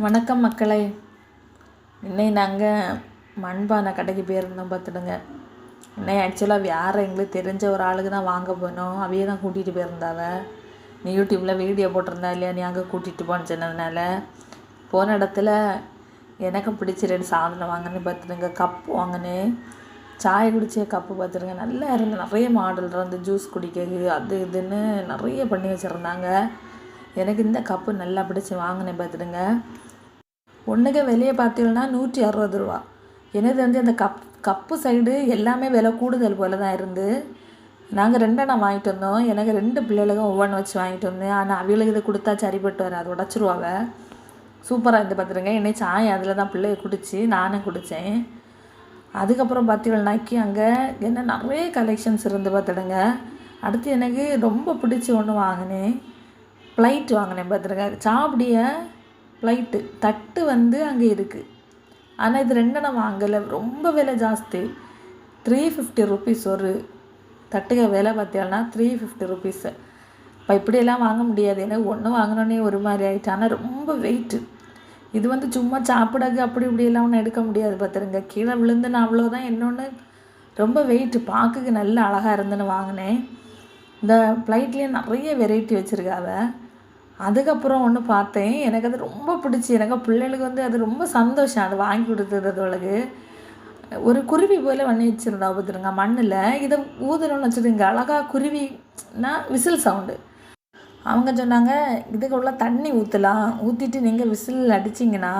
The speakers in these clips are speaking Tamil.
வணக்கம் மக்களே. இன்னைக்கு நாங்கள் மண்பானை கடைக்கு போயிருந்தோம் பார்த்துடுங்க. இன்னைக்கு ஆக்சுவலாக வேறு எங்களுக்கு தெரிஞ்ச ஒரு ஆளுக்கு தான் வாங்க போனோம். அவையே தான் கூட்டிகிட்டு போயிருந்தாவ. நீ யூடியூப்பில் வீடியோ போட்டிருந்தா இல்லையா? நீ அங்கே கூட்டிகிட்டு போன்னு சொன்னதுனால. போன இடத்துல எனக்கு பிடிச்ச ரெண்டு சாதனம் வாங்கினேன் பார்த்துடுங்க. கப்பு வாங்கினேன். சாய் குடிச்ச கப்பு பார்த்துருங்க நல்லா இருந்து நிறைய மாடல் இருந்து ஜூஸ் குடிக்கிறது அது இதுன்னு நிறைய பண்ணி வச்சுருந்தாங்க. எனக்கு இந்த கப்பு நல்லா பிடிச்சி வாங்கினேன் பார்த்துடுங்க. ஒன்றுக்கு வெளியே பார்த்தீங்கன்னா நூற்றி அறுபது ரூபா. எனது வந்து அந்த கப் கப்பு சைடு எல்லாமே விலை கூடுதல் போல தான் இருந்து. நாங்கள் ரெண்டெண்ணம் வாங்கிட்டு வந்தோம். எனக்கு ரெண்டு பிள்ளைகளுக்கும் ஒவ்வொன்று வச்சு வாங்கிட்டு வந்தேன். ஆனால் அவளுக்கு இதை கொடுத்தா சரிப்பட்டு வர அது உடச்சிருவாங்க சூப்பராக இருந்து பார்த்துருங்க என்னை சாய் அதில் தான் பிள்ளைய குடிச்சு நானும் குடித்தேன் அதுக்கப்புறம் பார்த்தீங்கன்னாக்கி அங்கே என்ன நிறைய கலெக்ஷன்ஸ் இருந்து பார்த்துடுங்க. அடுத்து எனக்கு ரொம்ப பிடிச்ச ஒன்று வாங்கினேன். ப்ளைட் வாங்கினேன் பார்த்துருங்க சாப்பிடிய ப்ளைட்டு தட்டு வந்து அங்கே இருக்குது ஆனால் இது ரெண்டு நான் வாங்கலை. ரொம்ப விலை ஜாஸ்தி. த்ரீ ஃபிஃப்டி ருபீஸ் ஒரு தட்டுக விலை பார்த்தீங்கன்னா த்ரீ ஃபிஃப்டி ருபீஸு இப்போ இப்படியெல்லாம் வாங்க முடியாது. எனக்கு ஒன்று வாங்கினோன்னே ஒரு மாதிரி ஆயிடுச்சு ஆனால் ரொம்ப வெயிட்டு இது வந்து சும்மா சாப்பிடக்கு அப்படி இப்படியெல்லாம் ஒன்றும் எடுக்க முடியாது பார்த்துருங்க கீழே விழுந்து நான் அவ்வளோதான் இன்னொன்று ரொம்ப வெயிட்டு பார்க்கக்கு நல்ல அழகாக இருந்துன்னு வாங்கினேன். இந்த ஃப்ளைட்லேயே நிறைய வெரைட்டி வச்சுருக்காவ அதுக்கப்புறம் ஒன்று பார்த்தேன். எனக்கு அது ரொம்ப பிடிச்சி. எனக்கு பிள்ளைகளுக்கு வந்து அது ரொம்ப சந்தோஷம். அது வாங்கி கொடுத்தது அதுகளுக்கு ஒரு குருவி போல் பண்ணி வச்சுருந்தா பார்த்துருங்க மண்ணில். இதை ஊதுறோன்னு வச்சுருங்க அழகாக குருவினா விசில் சவுண்டு அவங்க சொன்னாங்க இதுக்குள்ள தண்ணி ஊற்றலாம் ஊற்றிட்டு நீங்கள் விசில் அடிச்சிங்கன்னா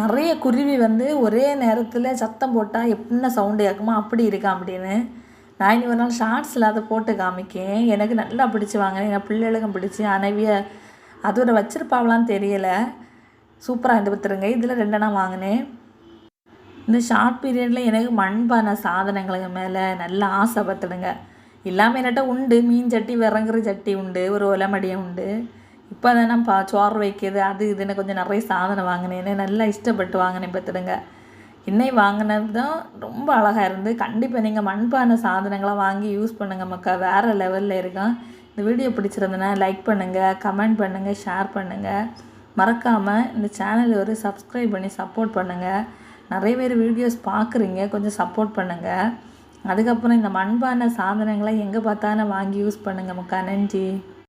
நிறைய குருவி வந்து ஒரே நேரத்தில் சத்தம் போட்டால் எப்படின்னா சவுண்டு கேட்குமா அப்படி இருக்கா? அப்படின்னு. நான் இனி ஒரு நாள் ஷார்ட்ஸில் அதை போட்டு காமிக்கேன். எனக்கு நல்லா பிடிச்சி வாங்கினேன் என் பிள்ளைகளுக்கும் பிடிச்சி அனவிய அதோட வச்சுருப்பாவலான்னு தெரியலை. சூப்பராக இருந்து பார்த்துருங்க இதில் ரெண்டெண்ணா வாங்கினேன். இந்த ஷார்ட் பீரியடில் எனக்கு மண்பானை சாதனங்களுக்கு மேலே நல்லா ஆசை பார்த்துடுங்க இல்லாமல் என்னட்ட உண்டு. மீன் சட்டி விறங்குற சட்டி உண்டு. ஒரு ஒலமடியம் உண்டு. இப்போ தானே பா சோறு வைக்கிறது அது இதுன்னு கொஞ்சம் நிறைய சாதனம் வாங்கினேன்னு. நல்லா இஷ்டப்பட்டு வாங்கினேன் பார்த்துடுங்க இன்னை வாங்கினது தான் ரொம்ப அழகாக இருந்து கண்டிப்பாக நீங்கள் மண்பானை சாதனங்களாக வாங்கி யூஸ் பண்ணுங்கள் மக்கா. வேறு லெவலில் இருக்கான். இந்த வீடியோ பிடிச்சிருந்தனா லைக் பண்ணுங்கள் கமெண்ட் பண்ணுங்கள் ஷேர் பண்ணுங்கள் மறக்காமல் இந்த சேனலை ஒரு சப்ஸ்கிரைப் பண்ணி சப்போர்ட் பண்ணுங்கள் நிறைய பேர் வீடியோஸ் பார்க்குறீங்க கொஞ்சம் சப்போர்ட் பண்ணுங்கள் அதுக்கப்புறம் இந்த மண்பானை சாதனங்களை எங்கே பார்த்தாலும் வாங்கி யூஸ் பண்ணுங்கள் மக்கா. நன்றி.